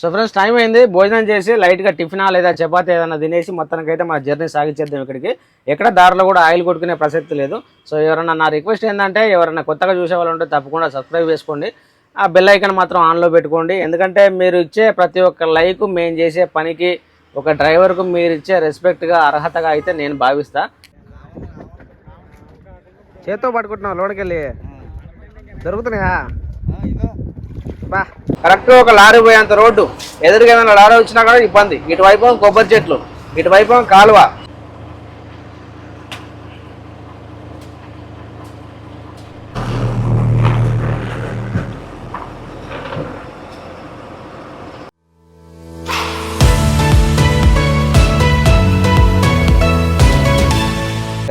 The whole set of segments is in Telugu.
సో ఫ్రెండ్స్ టైం అయింది. భోజనం చేసి లైట్గా టిఫినా లేదా చపాతి ఏదైనా తినేసి మొత్తానికి అయితే మన జర్నీ సాగించేద్దాం ఇక్కడికి. ఎక్కడ దారిలో కూడా ఆయిల్ కొట్టుకునే ప్రసక్తి లేదు. సో ఎవరన్నా నా రిక్వెస్ట్ ఏంటంటే ఎవరైనా కొత్తగా చూసే వాళ్ళు ఉంటే తప్పకుండా సబ్స్క్రైబ్ చేసుకోండి. ఆ బెల్ ఐకాన్ మాత్రం ఆన్లో పెట్టుకోండి. ఎందుకంటే మీరు ఇచ్చే ప్రతి ఒక్క లైక్ మేము చేసే పనికి ఒక డ్రైవర్కు మీరు ఇచ్చే రెస్పెక్ట్గా అర్హతగా అయితే నేను భావిస్తా. చేత్తో పట్టుకుంటున్నావు లోడికెళ్ళి దొరుకుతున్నాయా? బా. కరెక్ట్ ఒక లారీ పోయేంత రోడ్డు. ఎదురుగా ఏమైనా లారీ వచ్చినా కూడా ఇబ్బంది. ఇటువైపు కొబ్బరి చెట్లు. ఇటువైపు కాలువ.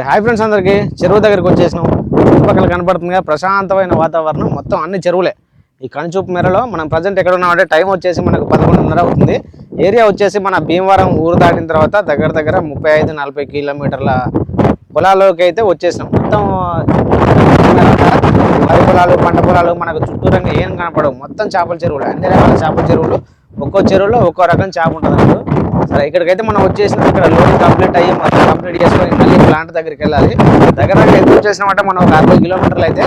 హాయ్ ఫ్రెండ్స్ అందరికీ. చెరువు దగ్గరికి వచ్చేసినాం. చుట్టుపక్కల కనపడుతుందిగా ప్రశాంతమైన వాతావరణం. మొత్తం అన్ని చెరువులే. ఈ కనుచూపు మేరలో మనం ప్రజెంట్ ఎక్కడ ఉన్నామంటే టైం వచ్చేసి మనకు పదకొండున్నర అవుతుంది. ఏరియా వచ్చేసి మన భీమవరం ఊరు దాటిన తర్వాత దగ్గర దగ్గర ముప్పై ఐదు నలభై కిలోమీటర్ల పొలాల్లోకి అయితే వచ్చేసినాం మొత్తం వరి పొలాలు పంట పొలాలు మనకు చుట్టూరంగా ఏం కనపడవు. మొత్తం చేపల చెరువులు. అన్ని రకాల చేపల చెరువులు. ఒక్కో చెరువులో ఒక్కో రకం చేప ఉంటుంది అన్నట్టు. సరే ఇక్కడికైతే మనం వచ్చేసిన. ఇక్కడ లోడింగ్ కంప్లీట్ అయ్యి మొత్తం కంప్లీట్ చేసుకొని మళ్ళీ ప్లాంట్ దగ్గరికి వెళ్ళాలి. దగ్గర దగ్గర ఎంత వచ్చేసినామంటే మనం ఒక అరవై కిలోమీటర్లు అయితే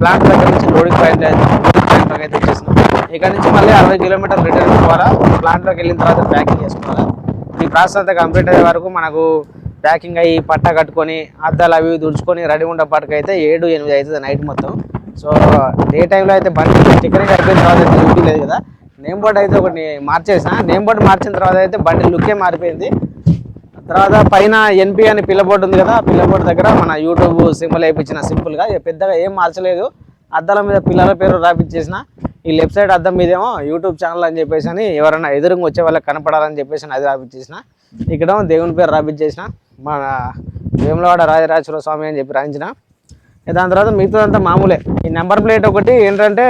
ప్లాంట్ దగ్గర నుంచి లోడింగ్ పాయింట్ ప్లాంట్లోకి అయితే వచ్చేసినాం. ఇక్కడ నుంచి మళ్ళీ అరవై కిలోమీటర్లు రిటర్న్ ద్వారా ప్లాంట్లోకి వెళ్ళిన తర్వాత ప్యాకింగ్ చేసుకోవాలి ఈ ప్రాసెస్ అంతా కంప్లీట్ అయ్యే వరకు మనకు ప్యాకింగ్ అయ్యి పట్ట కట్టుకొని అద్దాలు అవి దుడుచుకొని రెడీ ఉండేపాటికి అయితే ఏడు ఎనిమిది అవుతుంది నైట్ మొత్తం. సో డే టైంలో అయితే బండి టికెట్ అయిపోయిన తర్వాత అయితే డ్యూటీ లేదు కదా. నేమ్ బోర్డ్ అయితే ఒకటి మార్చేసిన. నేమ్ బోర్డు మార్చిన తర్వాత అయితే బండి లుక్కే మారిపోయింది. తర్వాత పైన ఎన్పి అని పిల్ల బోర్డు ఉంది కదా పిల్లబోర్డు పిల్ల బోర్డు దగ్గర మన యూట్యూబ్ సింబల్ వేయించిన సింపుల్గా. పెద్దగా ఏం మార్చలేదు. అద్దాల మీద పిల్లల పేరు రాపించేసిన ఈ లెఫ్ట్ సైడ్ అద్దం మీదేమో యూట్యూబ్ ఛానల్ అని చెప్పేసి అని ఎవరైనా ఎదురుగా వచ్చే వాళ్ళకి కనపడాలని చెప్పేసి అది రాపించేసిన. ఇక్కడ దేవుని పేరు రాపించేసిన మన వేములవాడ రాజరాజేశ్వర స్వామి అని చెప్పి రాయించిన. దాని తర్వాత మిగతాదంతా మామూలే. ఈ నెంబర్ ప్లేట్ ఒకటి ఏంటంటే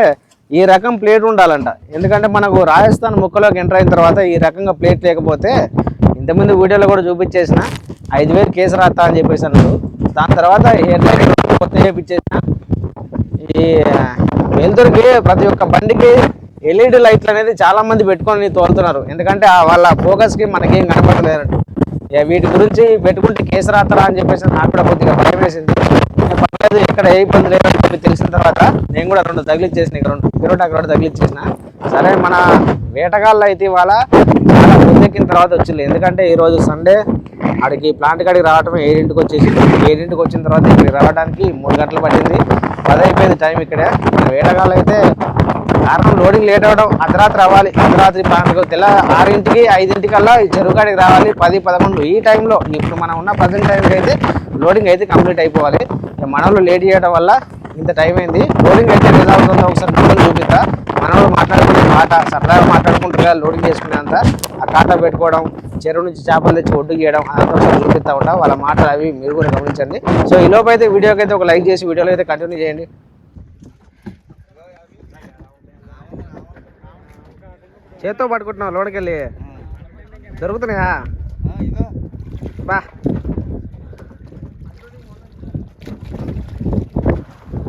ఈ రకం ప్లేట్ ఉండాలంట. ఎందుకంటే మనకు రాజస్థాన్ ముక్కలోకి ఎంటర్ అయిన తర్వాత ఈ రకంగా ప్లేట్ లేకపోతే ఇంతకుముందు వీడియోలో కూడా చూపించేసిన ఐదు వేలు కేసు రాస్తా అని చెప్పేసి అన్నాడు. దాని తర్వాత హెడ్ లైట్ కొత్త చేపించేసిన ఈ వెలుతురుకి ప్రతి ఒక్క బండికి ఎల్ఈడి లైట్లు అనేది చాలా మంది పెట్టుకొని తోలుతున్నారు. ఎందుకంటే ఆ వాళ్ళ ఫోకస్కి మనకేం కనపడలేనట్టు ఇక వీటి గురించి పెట్టుకుంటే కేసు అని చెప్పేసి నాకు కూడా కొద్దిగా భయం వేసింది. పర్లేదు ఎక్కడ ఏ ఇబ్బంది లేదని చెప్పి తెలిసిన తర్వాత నేను కూడా రెండు తగిలిచ్చేసిన ఇక్కడ రెండు కిరోటాకి రెండు తగిలిచ్చేసిన. సరే మన వేటగాళ్ళు అయితే ఇవాళ చాలా పొద్దెక్కిన తర్వాత వచ్చింది ఎందుకంటే ఈరోజు సండే ఆడికి ప్లాంట్ కాడికి రావటం ఏడింటికి వచ్చేసి ఏడింటికి వచ్చిన తర్వాత ఇక్కడికి రావడానికి మూడు గంటలు పట్టింది. పది అయిపోయింది టైం ఇక్కడే. మన వేటగాళ్ళు అయితే కారణం లోడింగ్ లేట్ అవ్వడం అర్ధరాత్రి అవ్వాలి. అర్ధరాత్రి ప్లాంట్కి తెల్ల ఆరింటికి ఐదింటికల్లా ఈ రావాలి. పది పదకొండు ఈ టైంలో ఇప్పుడు మనం ఉన్న ప్రజెంట్ టైంకి అయితే లోడింగ్ అయితే కంప్లీట్ అయిపోవాలి. ఇక మనలో లేట్ చేయడం వల్ల ఇంత టైం అయింది. లోడింగ్ అయితే ఎలా అవుతుందో ఒకసారి మొదలు చూపిస్తా మనలో మాట్లాడుకునే మాట సరదాగా మాట్లాడుకుంటారు లోడింగ్ చేసుకునేంత. ఆ కాటా పెట్టుకోవడం చెరువు నుంచి చేపలు తెచ్చి ఒడ్డు చేయడం అదంతా ఒకసారి చూపిస్తా ఉంటా? వాళ్ళ మాటలు అవి మీరు కూడా గమనించండి. సో ఈ లోపు అయితే వీడియోకి అయితే ఒక లైక్ చేసి వీడియోలో అయితే కంటిన్యూ చేయండి. చేత్తో పట్టుకుంటున్నావు లోడికెళ్ళి దొరుకుతున్నాయా? బా.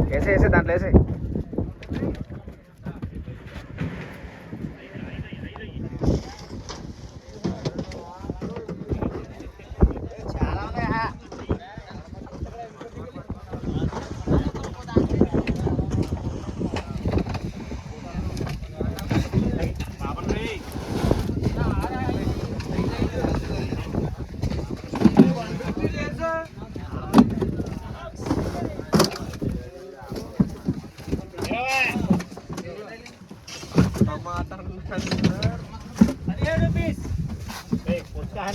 వేసే వేసే దాంట్లో వేసే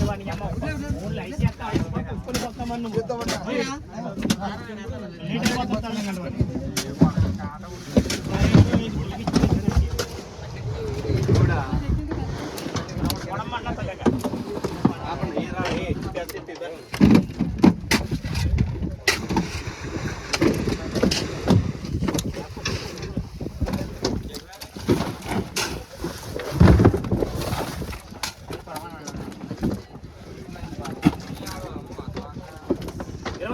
వాడిని అమ్మ. ఊళ్ళో అయితే చూసుకొని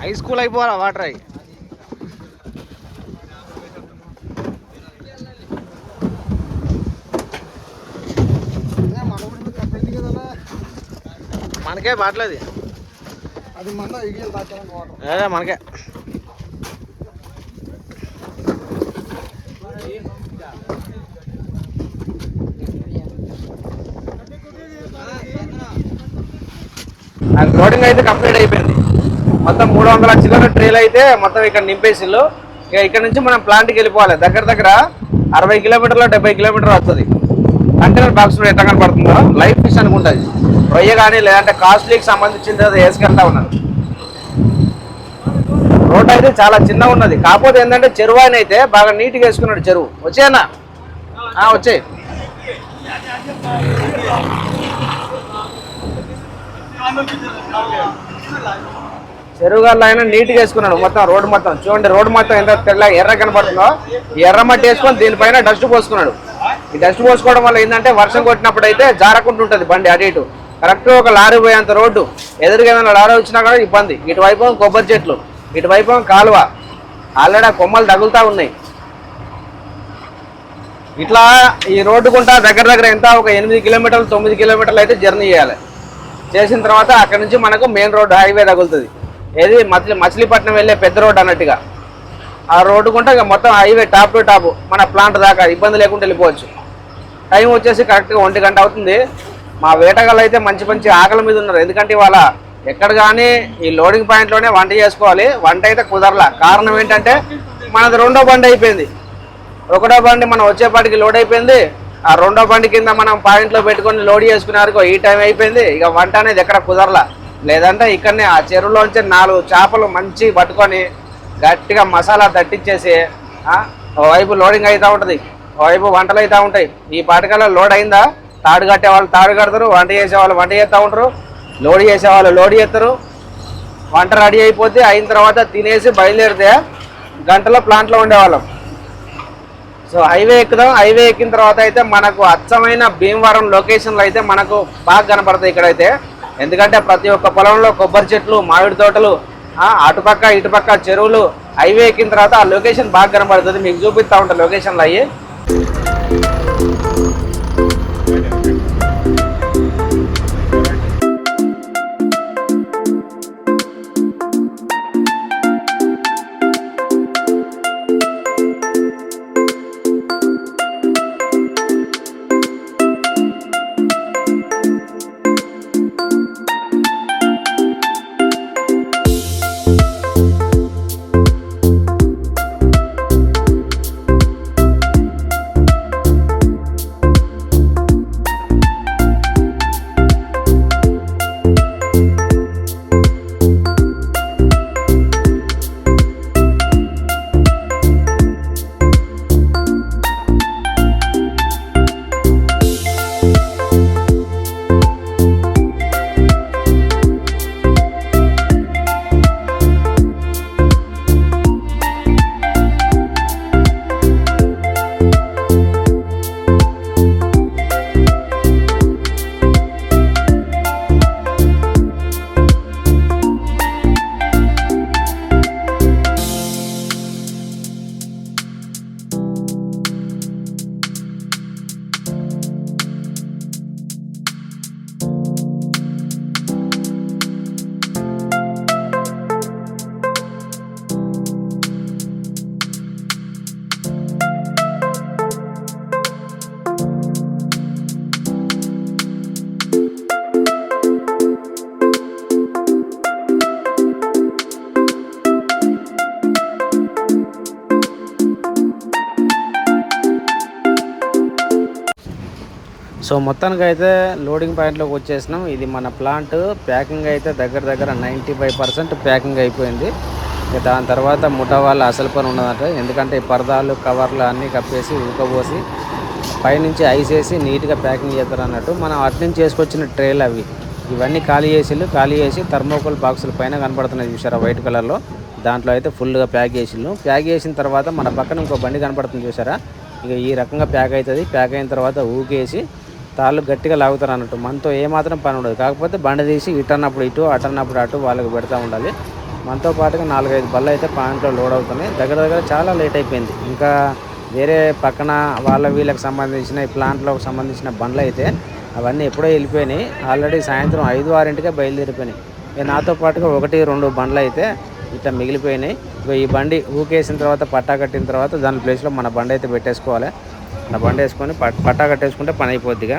హై స్కూల్ అయిపోవాలా వాటర్ అయి? మనకే బాట్లేదు అది. మన మనకే. అది లోడింగ్ అయితే కంప్లీట్ అయిపోయింది. మొత్తం మూడు వందల చిల్లర ట్రేలు అయితే మొత్తం ఇక్కడ నింపేసిల్లు ఇక ఇక్కడ నుంచి మనం ప్లాంట్కి వెళ్ళిపోవాలి. దగ్గర దగ్గర అరవై కిలోమీటర్లు డెబ్బై కిలోమీటర్ వస్తుంది. కంటైనర్ బాక్స్ ఎట్లా కనపడుతుందో లైఫ్ ఫిష్ అనుకుంటుంది రొయ్య కానీ లేదంటే కాస్ట్లీకి సంబంధించింది అది వేసుకెళ్తా ఉన్నారు. రోడ్ అయితే చాలా చిన్నగా ఉన్నది. కాకపోతే ఏంటంటే చెరువు ఆయన అయితే బాగా నీట్గా వేసుకున్నాడు చెరువు. వచ్చేయన్నా వచ్చే చెరువు గల్ల ఆయన నీట్గా వేసుకున్నాడు మొత్తం రోడ్డు మొత్తం. చూడండి రోడ్డు మొత్తం ఎంత తెల్ల ఎర్ర కనబడుతుందో ఎర్ర మట్టి వేసుకొని దీనిపైన డస్ట్ పోసుకున్నాడు. ఈ డస్ట్ పోసుకోవడం వల్ల ఏంటంటే వర్షం కొట్టినప్పుడు అయితే జారకుండా ఉంటుంది బండి అటు ఇటు. కరెక్ట్ ఒక లారీ పోయేంత రోడ్డు. ఎదురుగా ఏమైనా లారీ వచ్చినా కూడా ఇబ్బంది. ఇటువైపు కొబ్బరి చెట్లు ఇటువైపు కాలువ. ఆల్రెడీ ఆ కొమ్మలు తగులుతా ఉన్నాయి. ఇట్లా ఈ రోడ్డుకుంటా దగ్గర దగ్గర ఎంత? ఒక ఎనిమిది కిలోమీటర్లు తొమ్మిది కిలోమీటర్లు అయితే జర్నీ చేయాలి. చేసిన తర్వాత అక్కడ నుంచి మనకు మెయిన్ రోడ్ హైవే తగులుతుంది. ఏది? మచిలీ మచిలీపట్నం వెళ్ళే పెద్ద రోడ్ అన్నట్టుగా. ఆ రోడ్డు కొంటే ఇక మొత్తం హైవే టాప్ టు టాప్ మన ప్లాంట్ దాకా ఇబ్బంది లేకుండా వెళ్ళిపోవచ్చు. టైం వచ్చేసి కరెక్ట్గా ఒంటి గంట అవుతుంది. మా వేటగాళ్ళు అయితే మంచి మంచి ఆకలి మీద ఉన్నారు. ఎందుకంటే ఇవాళ ఎక్కడ కానీ ఈ లోడింగ్ పాయింట్లోనే వంట చేసుకోవాలి. వంట అయితే కుదరలా. కారణం ఏంటంటే మనది రెండో బండి అయిపోయింది. ఒకటో బండి మనం వచ్చేపాటికి లోడ్ అయిపోయింది. ఆ రెండో బండి కింద మనం పాయింట్లో పెట్టుకొని లోడ్ చేసుకున్నారు ఈ టైం అయిపోయింది. ఇక వంట అనేది ఎక్కడ కుదరలా. లేదంటే ఇక్కడనే ఆ చెరువులోంచి నాలుగు చేపలు మంచి పట్టుకొని గట్టిగా మసాలా తట్టించేసి ఆ, లోడింగ్ అవుతూ ఉంటుంది వైపు వంటలు అవుతూ ఉంటాయి. ఈ పాటికల్లా లోడ్ అయిందా? తాడు కట్టే వాళ్ళు తాడు కడతారు వంట చేసే వాళ్ళు వంట చేస్తూ ఉంటారు లోడ్ చేసే వాళ్ళు లోడ్ చేస్తారు. వంట రెడీ అయిపోతే అయిన తర్వాత తినేసి బయలుదేరితే గంటలో ప్లాంట్లో ఉండేవాళ్ళం. సో హైవే ఎక్కుదాం హైవే ఎక్కిన తర్వాత అయితే మనకు అచ్చమైన భీమవరం లొకేషన్లు అయితే మనకు బాగా కనపడతాయి ఇక్కడైతే. ఎందుకంటే ప్రతి ఒక్క పొలంలో కొబ్బరి చెట్లు మామిడి తోటలు అటుపక్క ఇటుపక్క చెరువులు హైవే ఎక్కిన తర్వాత ఆ లొకేషన్ బాగా కనబడుతుంది. మీకు చూపిస్తా ఉంటా లొకేషన్లు అయ్యి. సో మొత్తానికి అయితే లోడింగ్ పాయింట్లోకి వచ్చేసినాం. ఇది మన ప్లాంట్. ప్యాకింగ్ అయితే దగ్గర దగ్గర నైంటీ ఫైవ్ పర్సెంట్ ప్యాకింగ్ అయిపోయింది. ఇక దాని తర్వాత ముఠవాళ్ళ అసలు పని ఉన్నదంట ఎందుకంటే ఈ పరదాలు కవర్లు అన్నీ కప్పేసి ఉడకబోసి పైనుంచి ఐస్ వేసి నీట్గా ప్యాకింగ్ చేస్తారు అన్నట్టు మనం అట్నుంచి చేసుకొచ్చిన ట్రేలు అవి. ఇవన్నీ ఖాళీ చేసిళ్ళు ఖాళీ చేసి థర్మోకోల్ బాక్సుల పైన కనపడుతున్నాయి చూసారా వైట్ కలర్లో. దాంట్లో అయితే ఫుల్గా ప్యాక్ చేసిళ్ళు. ప్యాక్ చేసిన తర్వాత మన పక్కన ఇంకో బండి కనపడుతుంది చూసారా ఇక ఈ రకంగా ప్యాక్ అవుతుంది. ప్యాక్ అయిన తర్వాత ఊకేసి తాళ్ళు గట్టిగా లాగుతారు అన్నట్టు. మనతో ఏమాత్రం పని ఉండదు. కాకపోతే బండి తీసి ఇటు అన్నప్పుడు ఇటు అటన్నప్పుడు అటు వాళ్ళకి పెడతా ఉండాలి. మనతో పాటుగా నాలుగైదు బళ్ళు అయితే పాయింట్లో లోడ్ అవుతున్నాయి. దగ్గర దగ్గర చాలా లేట్ అయిపోయింది. ఇంకా వేరే పక్కన వాళ్ళ వీళ్ళకి సంబంధించిన ఈ ప్లాంట్లకు సంబంధించిన బండ్లు అయితే అవన్నీ ఎప్పుడో వెళ్ళిపోయినాయి. ఆల్రెడీ సాయంత్రం ఐదు ఆరింటికే బయలుదేరిపోయినాయి. ఇక నాతో పాటుగా ఒకటి రెండు బండ్లు అయితే ఇట్లా మిగిలిపోయినాయి. ఇక ఈ బండి ఊకేసిన తర్వాత పట్టా కట్టిన తర్వాత దాని ప్లేస్లో మన బండి అయితే పెట్టేసుకోవాలి. మన బండి వేసుకొని పట్టా కట్టేసుకుంటే పని అయిపోద్దిగా.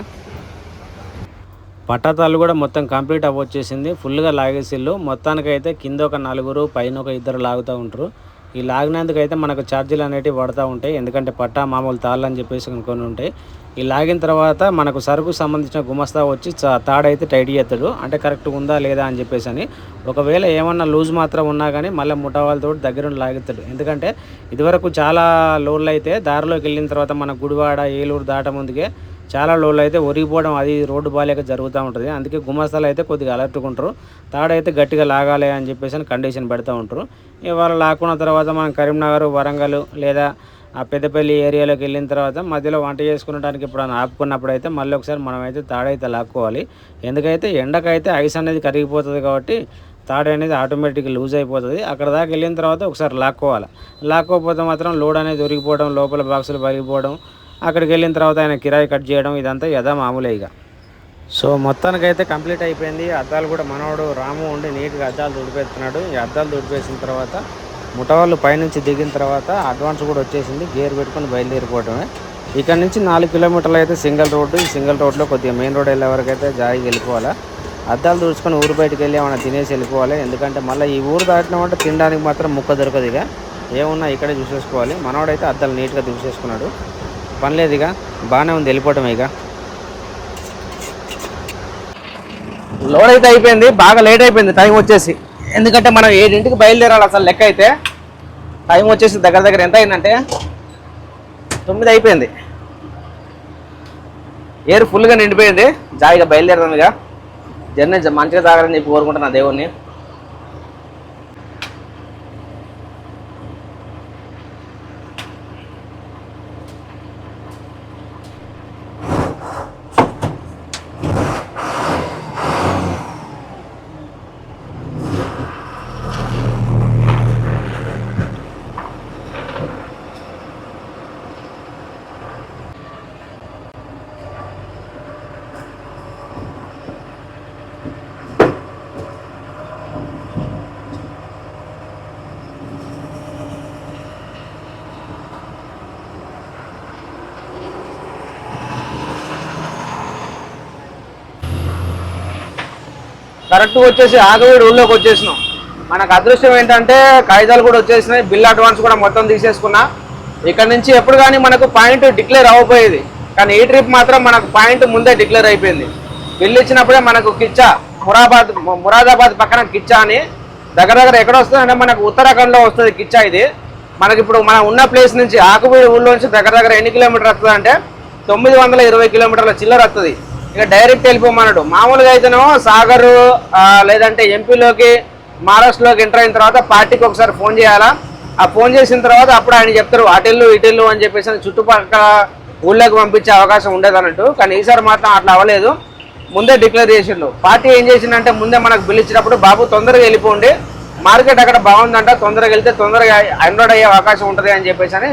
పట్టాతాలు కూడా మొత్తం కంప్లీట్ అవ్వచ్చేసింది. ఫుల్గా లాగేసిళ్ళు. మొత్తానికి అయితే కింద ఒక నలుగురు పైన ఒక ఇద్దరు లాగుతూ ఉంటారు. ఈ లాగినందుకు అయితే మనకు ఛార్జీలు అనేటివి పడుతూ ఉంటాయి. ఎందుకంటే పట్టా మామూలు తాళ్ళు అని చెప్పేసి కొన్ని ఉంటాయి ఈ లాగిన తర్వాత మనకు సరుకు సంబంధించిన గుమస్తా వచ్చి తాడైతే టైట్ చేస్తాడు. అంటే కరెక్ట్ ఉందా లేదా అని చెప్పేసి అని. ఒకవేళ ఏమన్నా లూజ్ మాత్రం ఉన్నా కానీ మళ్ళీ ముఠావాళ్ళతో దగ్గర ఉండి ఎందుకంటే ఇదివరకు చాలా లోన్లు అయితే దారిలోకి వెళ్ళిన తర్వాత మన గుడివాడ ఏలూరు దాట ముందుకే చాలా లోన్లు అయితే ఒరిగిపోవడం అది రోడ్డు బాగాలేక జరుగుతూ ఉంటుంది. అందుకే గుమస్తాలు అయితే కొద్దిగా అలర్ట్గా ఉంటారు తాడైతే గట్టిగా లాగాలి అని చెప్పేసి కండిషన్ పెడతా ఉంటారు. ఇవాళ లాక్కున్న తర్వాత మనం కరీంనగర్ వరంగల్ లేదా ఆ పెద్దపల్లి ఏరియాలోకి వెళ్ళిన తర్వాత మధ్యలో వంట చేసుకునడానికి ఇప్పుడు ఆపుకున్నప్పుడు అయితే మళ్ళీ ఒకసారి మనమైతే తాడైతే లాక్కోవాలి. ఎందుకైతే ఎండకైతే ఐస్ అనేది కరిగిపోతుంది కాబట్టి తాడు అనేది ఆటోమేటిక్గా లూజ్ అయిపోతుంది. అక్కడ దాకా వెళ్ళిన తర్వాత ఒకసారి లాక్కోవాలి. లాక్కోకపోతే మాత్రం లోడ్ అనేది దొరికిపోవడం లోపల బాక్సులు పగిలిపోవడం అక్కడికి వెళ్ళిన తర్వాత ఆయన కిరాయి కట్ చేయడం ఇదంతా యథా మామూలే ఇక. సో మొత్తానికైతే కంప్లీట్ అయిపోయింది. అద్దాలు కూడా మనవాడు రాము ఉండి నీట్గా అద్దాలు తుడిపేస్తున్నాడు. ఈ అద్దాలు దుడిపేసిన తర్వాత ముఠవాళ్ళు పైనుంచి దిగిన తర్వాత అడ్వాన్స్ కూడా వచ్చేసింది. గేర్ పెట్టుకొని బయలుదేరిపోవడమే ఇక్కడ నుంచి నాలుగు కిలోమీటర్లు అయితే సింగిల్ రోడ్డు. ఈ సింగిల్ రోడ్లో కొద్దిగా మెయిన్ రోడ్ వెళ్ళే వరకు అయితే జాయిగా వెళ్ళిపోవాలా. అద్దాలు తుడుచుకొని ఊరు బయటకు వెళ్ళి ఏమైనా తినేసి వెళ్ళిపోవాలి. ఎందుకంటే మళ్ళీ ఈ ఊరు దాటినామంటే తినడానికి మాత్రం ముక్క దొరకదు ఇక. ఏమున్నా ఇక్కడే చూసేసుకోవాలి. మనవాడైతే అద్దాలు నీట్గా చూసేసుకున్నాడు పని లేదు ఇక బాగానే ఉంది వెళ్ళిపోవటమే ఇక. లోడ్ అయితే అయిపోయింది బాగా లేట్ అయిపోయింది టైం వచ్చేసి. ఎందుకంటే మనం ఏడింటికి బయలుదేరాలి అసలు లెక్క అయితే. టైం వచ్చేసి దగ్గర దగ్గర ఎంత అయిందంటే తొమ్మిది అయిపోయింది. ఏరు ఫుల్గా నిండిపోయింది. జాయిగా బయలుదేరదాం ఇక. జర్నీ మంచిగా తాగాలని చెప్పి కోరుకుంటున్నా దేవుణ్ణి. కరెక్ట్ వచ్చేసి ఆగవీడు ఊళ్ళోకి వచ్చేసినాం. మనకు అదృష్టం ఏంటంటే కాగితాలు కూడా వచ్చేసినాయి బిల్ అడ్వాన్స్ కూడా మొత్తం తీసేసుకున్నా. ఇక్కడ నుంచి ఎప్పుడు కానీ మనకు పాయింట్ డిక్లేర్ అవ్వబోయేది. కానీ ఈ ట్రిప్ మాత్రం మనకు పాయింట్ ముందే డిక్లేర్ అయిపోయింది. బిల్ ఇచ్చినప్పుడే మనకు కిచ్చా మురాబాద్ మురాదాబాద్ పక్కన కిచ్చా అని దగ్గర దగ్గర ఎక్కడ వస్తుంది అంటే మనకు ఉత్తరాఖండ్లో వస్తుంది కిచ్చా ఇది. మనకి ఇప్పుడు మనం ఉన్న ప్లేస్ నుంచి ఆకుబీడి ఊళ్ళో నుంచి దగ్గర దగ్గర ఎన్ని కిలోమీటర్ వస్తుంది అంటే తొమ్మిది వందల ఇరవై కిలోమీటర్ల చిల్లర వస్తుంది. ఇక డైరెక్ట్ వెళ్ళిపోమన్నాడు. మామూలుగా అయితేనేమో సాగర్ లేదంటే ఎంపీలోకి మహారాష్ట్రలోకి ఎంటర్ అయిన తర్వాత పార్టీకి ఒకసారి ఫోన్ చేయాలా? ఆ ఫోన్ చేసిన తర్వాత అప్పుడు ఆయన చెప్తారు అటెళ్ళు ఇటెళ్ళు అని చెప్పేసి అని చుట్టుపక్కల ఊళ్ళోకి పంపించే అవకాశం ఉండేది అన్నట్టు కానీ ఈసారి మాత్రం అట్లా అవ్వలేదు. ముందే డిక్లేర్ చేసిండు. పార్టీ ఏం చేసిందంటే ముందే మనకు బిల్ ఇచ్చినప్పుడు బాబు తొందరగా వెళ్ళిపోండి. మార్కెట్ అక్కడ బాగుందంట తొందరగా వెళ్తే తొందరగా ఎన్రోడ్ అయ్యే అవకాశం ఉంటుంది అని చెప్పేసి అని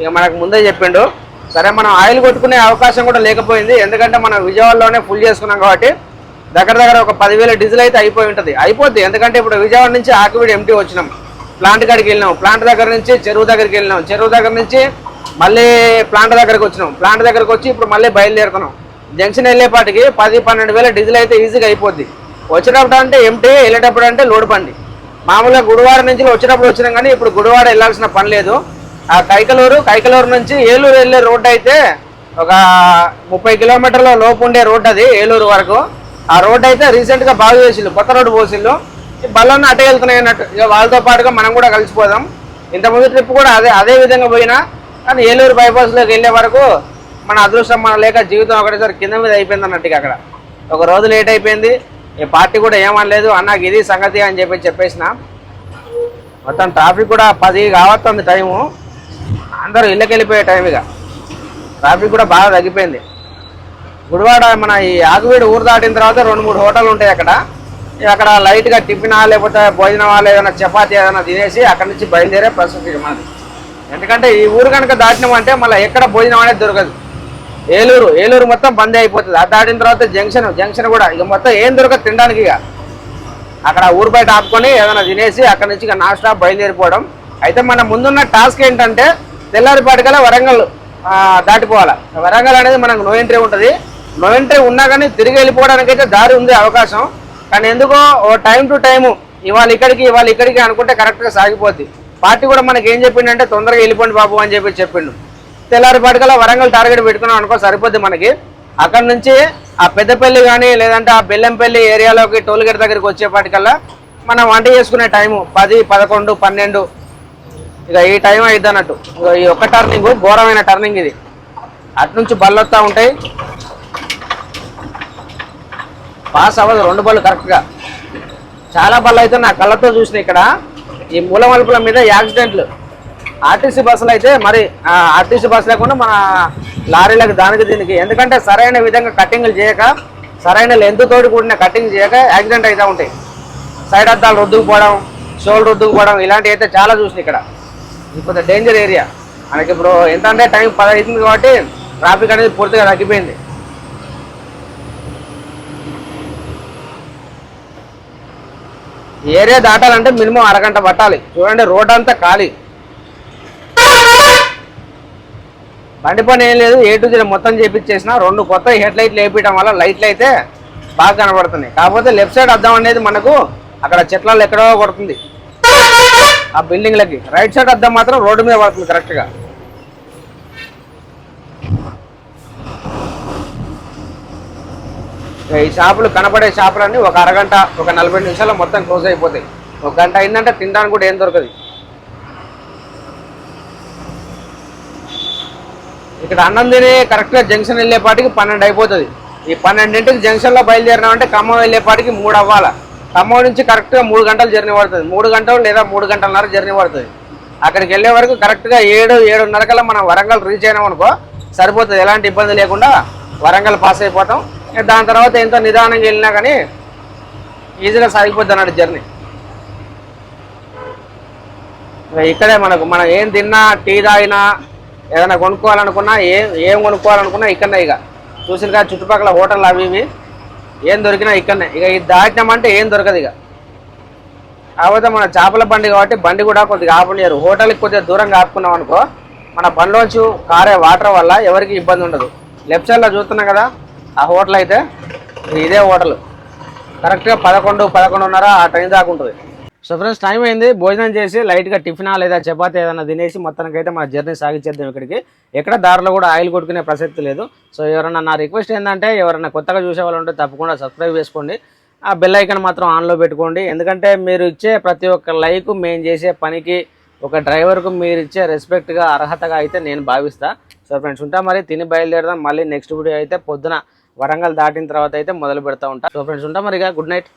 ఇక మనకు ముందే చెప్పిండు. సరే మనం ఆయిల్ కొట్టుకునే అవకాశం కూడా లేకపోయింది. ఎందుకంటే మనం విజయవాడలోనే ఫుల్ చేసుకున్నాం కాబట్టి దగ్గర దగ్గర ఒక పదివేల డీజిల్ అయితే అయిపోయి ఉంటుంది. అయిపోద్ది. ఎందుకంటే ఇప్పుడు విజయవాడ నుంచి ఆకివీడి ఎంటీ వచ్చినాం. ప్లాంట్ కాడికి వెళ్ళినాం. ప్లాంట్ దగ్గర నుంచి చెరువు దగ్గరికి వెళ్ళినాం. చెరువు దగ్గర నుంచి మళ్ళీ ప్లాంట్ దగ్గరకు వచ్చినాం. ప్లాంట్ దగ్గరకు వచ్చి ఇప్పుడు మళ్ళీ బయలుదేరుతున్నాం. జంక్షన్ వెళ్ళేపాటికి పది పన్నెండు వేల డీజిల్ అయితే ఈజీగా అయిపోద్ది. వచ్చేటప్పుడు అంటే ఎంటీ వెళ్ళేటప్పుడు అంటే లోడ్ పండి మామూలుగా గుడివాడ నుంచి వచ్చినప్పుడు వచ్చినాం కానీ ఇప్పుడు గుడివాడ వెళ్ళాల్సిన పని లేదు. ఆ కైకలూరు కైకలూరు నుంచి ఏలూరు వెళ్ళే రోడ్డు అయితే ఒక ముప్పై కిలోమీటర్ల లోపు ఉండే రోడ్ అది ఏలూరు వరకు. ఆ రోడ్ అయితే రీసెంట్గా బాగు చేసిళ్ళు కొత్త రోడ్డు పోసిళ్ళు. ఈ అటే వెళ్తున్నాయి అన్నట్టు ఇక వాళ్ళతో పాటుగా మనం కూడా కలిసిపోదాం. ఇంతకుముందు ట్రిప్ కూడా అదే అదే విధంగా పోయినా కానీ ఏలూరు బైపాస్లోకి వెళ్ళే వరకు మన అదృష్టం మన లేక జీవితం ఒకటేసారి కింద మీద అయిపోయింది అన్నట్టుగా అక్కడ. ఒక రోజు లేట్ అయిపోయింది. ఈ పార్టీ కూడా ఏమనలేదు అన్నకి ఇది సంగతి అని చెప్పి చెప్పేసిన. మొత్తం ట్రాఫిక్ కూడా పది కావస్తుంది టైము అందరూ ఇళ్ళకి వెళ్ళిపోయే టైం ఇక. ట్రాఫిక్ కూడా బాగా తగ్గిపోయింది. గుడివాడ మన ఈ ఆకువీడు ఊరు దాటిన తర్వాత రెండు మూడు హోటల్ ఉంటాయి అక్కడ. అక్కడ లైట్గా టిఫినా లేకపోతే భోజనం ఏదైనా చపాతి ఏదైనా తినేసి అక్కడ నుంచి బయలుదేరే పరిస్థితి మనది ఎందుకంటే ఈ ఊరు కనుక దాటినామంటే మళ్ళీ ఎక్కడ భోజనం అనేది దొరకదు. ఏలూరు ఏలూరు మొత్తం బంద్ అయిపోతుంది. అది దాటిన తర్వాత జంక్షన్ జంక్షన్ కూడా ఇక మొత్తం ఏం దొరకదు తినడానికి ఇక. అక్కడ ఊరు బయట ఆపుకొని ఏదైనా తినేసి అక్కడ నుంచి ఇక నాన్ స్టాప్ బయలుదేరిపోవడం. అయితే మన ముందున్న టాస్క్ ఏంటంటే తెల్లారిపాటికల్లా వరంగల్ దాటిపోవాలి. వరంగల్ అనేది మనకు నో ఎంట్రీ ఉంటుంది. నో ఎంట్రీ ఉన్నా కానీ తిరిగి వెళ్ళిపోవడానికి అయితే దారి ఉంది అవకాశం. కానీ ఎందుకో ఓ టైం టు టైము ఇవాళ ఇక్కడికి ఇవాళ ఇక్కడికి అనుకుంటే కరెక్ట్గా సాగిపోద్ది. పార్టీ కూడా మనకి ఏం చెప్పిండంటే తొందరగా వెళ్ళిపోండి బాబు అని చెప్పి చెప్పిండు. తెల్లారిపాటికల్లా వరంగల్ టార్గెట్ పెట్టుకున్నాం అనుకో సరిపోద్ది మనకి. అక్కడ నుంచి ఆ పెద్దపల్లి కానీ లేదంటే ఆ బెల్లంపల్లి ఏరియాలోకి టోల్గేట్ దగ్గరికి వచ్చేపాటికల్లా మనం వంట చేసుకునే టైము పది పదకొండు పన్నెండు ఇక ఈ టైం అయింది అన్నట్టు. ఇక ఈ ఒక్క టర్నింగ్ ఘోరమైన టర్నింగ్ ఇది. అటు నుంచి బళ్ళు వస్తూ ఉంటాయి. పాస్ అవ్వదు రెండు బళ్ళు కరెక్ట్గా చాలా బళ్ళు అయితే నా కళ్ళతో చూసిన ఇక్కడ. ఈ మూల మలుపుల మీద యాక్సిడెంట్లు ఆర్టీసీ బస్సులు అయితే మరి ఆ, ఆర్టీసీ బస్సు లేకుండా మన లారీలకు దానికి దీనికి. ఎందుకంటే సరైన విధంగా కట్టింగ్లు చేయక సరైన లెంత్ తోటి కూడిన కట్టింగ్ చేయక యాక్సిడెంట్ అవుతూ ఉంటాయి. సైడ్ అద్దాలు రుద్దుకుపోవడం షోల్డర్ రుద్దుకుపోవడం ఇలాంటివి అయితే చాలా చూసినాయి ఇక్కడ. ఇప్పుడు డేంజర్ ఏరియా మనకి ఇప్పుడు ఎంత అంటే టైం పది కాబట్టి ట్రాఫిక్ అనేది పూర్తిగా తగ్గిపోయింది. ఏరియా దాటాలంటే మినిమం అరగంట పట్టాలి. చూడండి రోడ్ అంతా ఖాళీ. బండి పని ఏం లేదు ఏ టు జీ మొత్తం చేపించేసిన రెండు కొత్త హెడ్ లైట్లు వేపించడం వల్ల లైట్లు అయితే బాగా కనబడుతున్నాయి. కాకపోతే లెఫ్ట్ సైడ్ అద్దం అనేది మనకు అక్కడ చెట్లలో ఎక్కడో కొడుతుంది. ఆ బిల్డింగ్లకి రైట్ సైడ్ అద్దం మాత్రం రోడ్డు మీద పడుతుంది కరెక్ట్గా. ఈ షాపులు కనపడే షాపులన్నీ ఒక అరగంట ఒక నలభై నిమిషాల్లో మొత్తం క్లోజ్ అయిపోతాయి. ఒక గంట అయిందంటే తినడానికి కూడా ఏం దొరకదు. ఇక్కడ అన్నం తినే కరెక్ట్గా జంక్షన్ వెళ్ళేపాటికి పన్నెండు అయిపోతుంది. ఈ పన్నెండింటికి జంక్షన్లో బయలుదేరినామంటే ఖమ్మం వెళ్ళేపాటికి మూడు అవ్వాలి? ఖమ్మం నుంచి కరెక్ట్గా మూడు గంటలు జర్నీ పడుతుంది. మూడు గంటలు లేదా మూడు గంటలన్నర జర్నీ పడుతుంది. అక్కడికి వెళ్ళే వరకు కరెక్ట్గా ఏడు ఏడున్నర కల్లా మనం వరంగల్ రీచ్ అయినాం అనుకో సరిపోతుంది. ఎలాంటి ఇబ్బంది లేకుండా వరంగల్ పాస్ అయిపోతాం. దాని తర్వాత ఎంతో నిదానంగా వెళ్ళినా కానీ ఈజీగా సాగిపోద్ది అన్నాడు జర్నీ ఇక్కడే మనకు మనం ఏం తిన్నా టీ తాగినా ఏదైనా కొనుక్కోవాలనుకున్నా ఏం ఏం కొనుక్కోవాలనుకున్నా ఇక్కడనే ఇక. చూసినగా చుట్టుపక్కల హోటల్ అవి ఇవి. ఏం దొరికినా ఇక్కడనే. ఇక ఇది దాటినామంటే ఏం దొరకదు ఇక. కాకపోతే మన చేపల బండి కాబట్టి బండి కూడా కొద్దిగా ఆపలేరు హోటల్కి కొద్దిగా దూరంగా ఆపుకున్నాం అనుకో మన బండిలోంచి కారే వాటర్ వల్ల ఎవరికి ఇబ్బంది ఉండదు. లెఫ్ట్ సైడ్లో చూస్తున్నాం కదా ఆ హోటల్ అయితే ఇదే హోటల్. కరెక్ట్గా పదకొండు పదకొండున్నర ఆ టైం దాకా ఉంటుంది. సో ఫ్రెండ్స్ టైం అయింది. భోజనం చేసి లైట్గా టిఫినా లేదా చపాతి ఏదైనా తినేసి మొత్తానికి అయితే మన జర్నీ సాగించేద్దాం ఇక్కడికి. ఎక్కడ దారిలో కూడా ఆయిల్ కొట్టుకునే ప్రసక్తి లేదు. సో ఎవరన్నా నా రిక్వెస్ట్ ఏంటంటే ఎవరైనా కొత్తగా చూసే వాళ్ళు ఉంటే తప్పకుండా సబ్స్క్రైబ్ చేసుకోండి. ఆ బెల్ ఐకన్ మాత్రం ఆన్లో పెట్టుకోండి. ఎందుకంటే మీరు ఇచ్చే ప్రతి ఒక్క లైక్ మేము చేసే పనికి ఒక డ్రైవర్కు మీరు ఇచ్చే రెస్పెక్ట్గా అర్హతగా అయితే నేను భావిస్తా. సో ఫ్రెండ్స్ ఉంటా మరి. తిని బయలుదేరదాం. మళ్ళీ నెక్స్ట్ వీడియో అయితే పొద్దున వరంగల్ దాటిన తర్వాత అయితే మొదలు పెడతా ఉంటా. సో ఫ్రెండ్స్ ఉంటా మరి గుడ్ నైట్